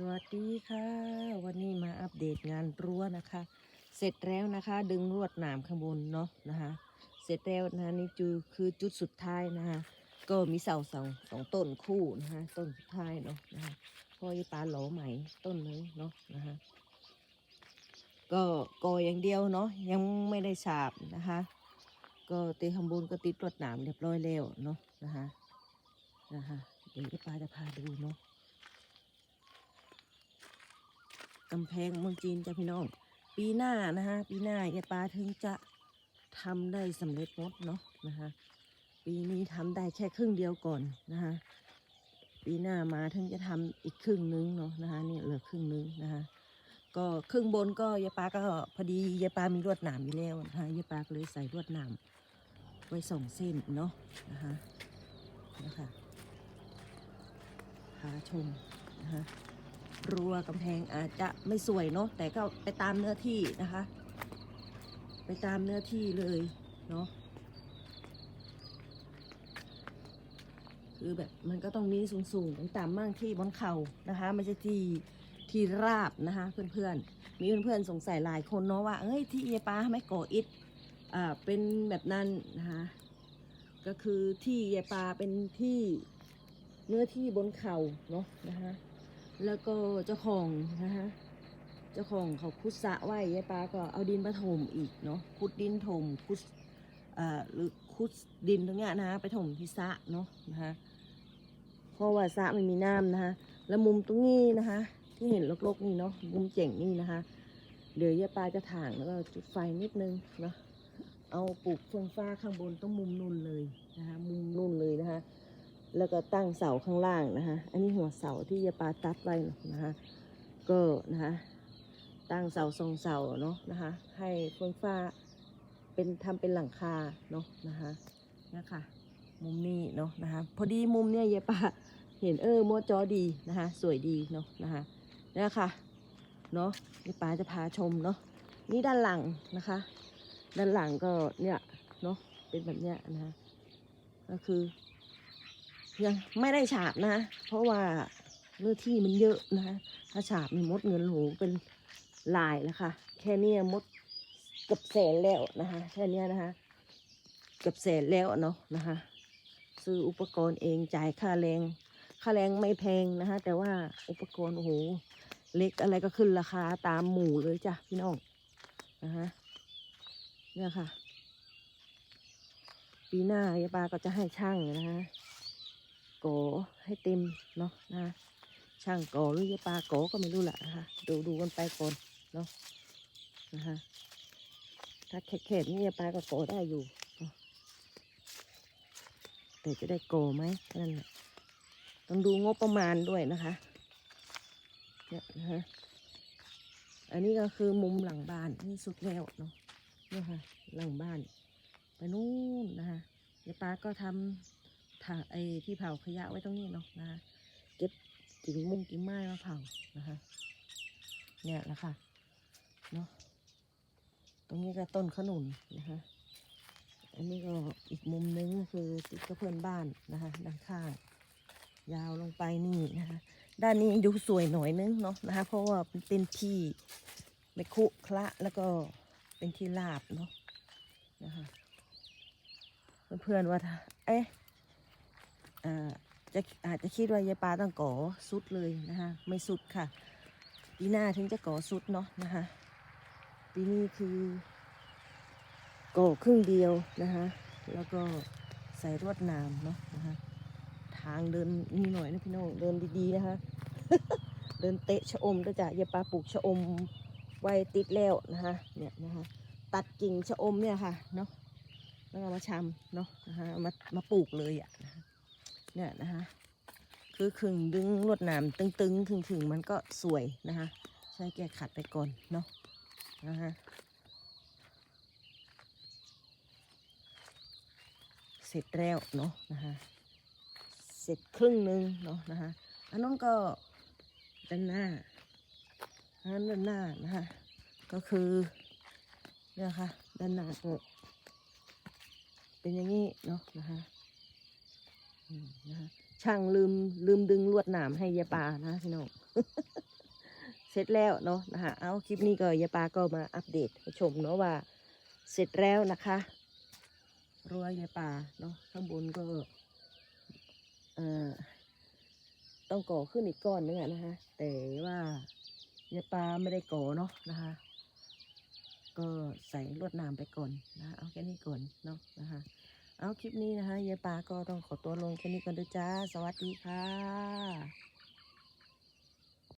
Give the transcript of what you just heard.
สวัสดีค่ะ วันนี้มาอัปเดตงานรั้วนะคะ เสร็จแล้วนะคะ ดึงลวดหนามข้างบนเนาะนะคะ เสร็จแล้วนะคะนี่จูคือจุดสุดท้ายนะคะ ก็มีเสาสองสองต้นคู่นะคะต้นสุดท้ายเนาะนะคะพอยายปลาหลอใหม่ต้นนึงเนาะนะคะก็กออย่างเดียวเนาะยังไม่ได้ฉาบนะคะ ก็ตีข้างบนก็ติดลวดหนามเรียบร้อยแล้วเนาะนะคะนะคะเดี๋ยวปลาจะพาดูเนาะ กำแพงเมืองจีนจ้ะพี่น้อง ปีหน้านะฮะปีหน้ายายปาถึงจะทำได้สำเร็จหมดเนาะนะคะปีนี้ทำได้แค่ครึ่งเดียวก่อนนะคะปีหน้ามาถึงจะทำอีกครึ่งนึงเนาะนะคะนี่เหลือครึ่งนึงนะคะก็ครึ่งบนก็ยายปาก็พอดียายปามีลวดหนามอยู่แล้วนะคะยายปาก็เลยใส่ลวดหนามไว้สองเส้นเนาะนะคะนะคะพาชมนะคะ รั้วกำแพงอาจจะไม่สวยเนาะแต่ก็ไปตามเนื้อที่นะคะ ไปตามเนื้อที่เลยเนาะคือแบบมันก็ต้องมีสูงๆต่ำๆมั่งที่บนเขานะคะไม่ใช่ที่ที่ราบนะคะ เพื่อนๆ มีเพื่อนๆสงสัยหลายคนเนาะว่าเอ้ยที่เยปาไม่ก่ออิฐอ่าเป็นแบบนั้นนะคะก็คือที่เยปาเป็นที่เนื้อที่บนเขาเนาะนะคะ แล้วก็เจ้าของนะคะเจ้าของเขาคุดสระไว้ยายปาก็เอาดินมาถมอีกเนาะคุดดินถมคุดอ่าหรือคุดดินตรงเนี้ยนะไปถมที่สระเนาะนะคะเพราะว่าสระไม่มีน้ำนะคะแล้วมุมตรงนี้นะคะ ที่เห็นลกๆนี่เนาะมุมเจ๋งนี่นะคะ เดี๋ยวยายปาจะถางแล้วก็จุดไฟนิดนึงเนาะเอาปลูกเฟืองฟ้าข้างบนต้องมุมนุ่นเลยนะคะมุมนุ่นเลยนะคะ แล้วก็ตั้งเสาข้างล่างนะคะอันนี้หัวเสาที่ยายปาตัดไว้นะคะก็นะคะตั้งเสาทรงเสาเนาะนะคะให้เฟื่องฟ้าเป็นทำเป็นหลังคาเนาะนะคะนี่ค่ะมุมนี้เนาะนะคะพอดีมุมเนี่ยยายปาเห็นเออมอจอดีนะคะสวยดีเนาะนะคะนี่ค่ะเนาะยายปาจะพาชมเนาะนี่ด้านหลังนะคะ ด้านหลังก็เนี่ยเนาะเป็นแบบเนี้ยนะคะก็คือ ยังไม่ได้ฉาบนะ เพราะว่าเนื้อที่มันเยอะนะคะ ถ้าฉาบมีมดเงินโหเป็นลายแล้วค่ะ แค่นี้มดเกับแสนแล้วนะคะ แค่นี้นะคะ เกับแสนแล้วเนาะนะคะ ซื้ออุปกรณ์เองจ่ายค่าแรง ค่าแรงไม่แพงนะคะ แต่ว่าอุปกรณ์โอ้โหเล็กอะไรก็ขึ้นราคาตามหมู่เลยจ้ะพี่น้องนะคะเนี่ยค่ะ ปีหน้ายายปาก็จะให้ช่างนะคะ ก่อให้เต็มเนาะนะช่างโกหรือยายปาโกก็ไม่รู้แหละนะคะดูดูกันไปก่อนเนาะนะคะถ้าแขกๆนี่ยายปาก็ก่อได้อยู่แต่จะได้โกไหมนั่นแหละต้องดูงบประมาณด้วยนะคะเนี่ยนะคะอันนี้ก็คือมุมหลังบ้านนี่สุดแล้วเนาะเนี่ยค่ะหลังบ้าน ไปนู่นนะคะยายปาก็ทำ ถาไอ้ที่เผาขยะไว้ตรงนี้เนาะนะคะเก็บกิ่งมุงกิ่งไม้มาเผานะคะ เนี่ยแหละค่ะเนาะตรงนี้ก็ต้นขนุนนะคะ อันนี้ก็อีกมุมนึงคือติดกับเพื่อนบ้านนะคะด้านข้างยาวลงไปนี่นะคะ ด้านนี้ดูสวยหน่อยนึงเนาะนะคะ เพราะว่าเป็นที่ไม่คุคละแล้วก็เป็นที่ลาบเนาะนะคะเพื่อนๆว่า เอ๊ะ จะอาจจะคิดว่ายายปลาต้องก่อสุดเลยนะคะไม่สุดค่ะ ปีหน้าถึงจะก่อสุดเนาะนะคะปีนี้คือก่อครึ่งเดียวนะคะแล้วก็ใส่รวดนามเนาะนะคะทางเดินนี่หน่อยนะพี่น้องเดินดีๆนะคะ เดินเตะชะอมด้วยจ้ะยายปลาปลูกชะอมไว้ติดแล้วนะคะเนี่ยนะคะตัดกิ่งชะอมเนี่ยค่ะเนาะแล้วก็มาชำเนาะนะคะมามาปลูกเลยอะนะคะ เนี่ยนะคะคือขึงดึงลวดหนามตึงๆขึงขึงๆมันก็สวยนะคะใช้แก้ขัดไปก่อนเนาะนะคะเสร็จแล้วเนาะนะคะเสร็จครึ่งหนึ่งเนาะนะคะอันนั้นก็ด้านหน้าอันนั้นด้านหน้านะคะก็คือเนี่ยค่ะด้านหน้าก็เป็นอย่างนี้เนาะนะคะ นะช่างลืมลืมดึงลวดหนามให้ยายปานะพี่น้องเสร็จแล้วเนาะนะคะเอาคลิปนี้ก็ยายปาก็มาอัปเดตให้ชมเนาะว่า เสร็จแล้วนะคะรั้วยายปาเนาะข้างบนก็เอ่อต้องก่อขึ้นอีกก้อนนึงอะนะคะ แต่ว่ายายปาไม่ได้ก่อเนาะนะคะ ก็ใส่ลวดหนามไปก่อนนะเอาแค่นี้ก่อนเนาะนะคะ เอาคลิปนี้นะคะยายปาก็ต้องขอตัวลงแค่นี้ก่อนด้วยจ้า สวัสดีค่ะ